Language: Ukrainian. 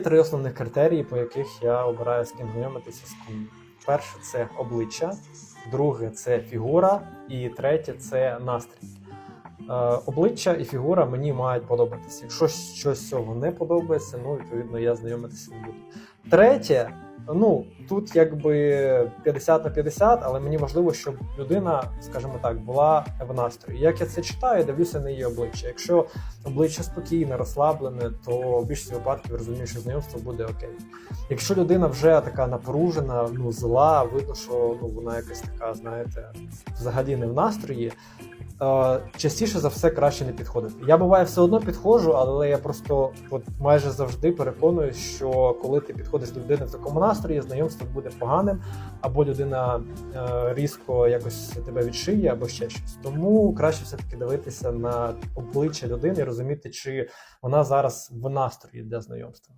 Є три основних критерії, по яких я обираю з ким знайомитися з ким. Перше це обличчя, друге це фігура, і третє це настрій. Е, обличчя і фігура мені мають подобатися. Якщо щось цього не подобається, ну відповідно я знайомитися не буду. Третє, ну тут якби 50 на 50, але мені важливо, щоб людина, скажімо так, була в настрої. Як я це читаю, дивлюся на її обличчя. Якщо обличчя спокійне, розслаблене, то в більшості випадків розумію, що знайомство буде окей. Якщо людина вже така напружена, ну зла, видно, що ну вона якась така, знаєте, взагалі не в настрої. Е, Частіше за все краще не підходити. Я буває все одно підходжу, але я просто от майже завжди переконую, що коли ти підходиш до людини в такому настрої, знайомство буде поганим, або людина е, різко якось тебе відшиє, або ще щось. Тому краще все таки дивитися на обличчя людини і розуміти, чи вона зараз в настрої для знайомства.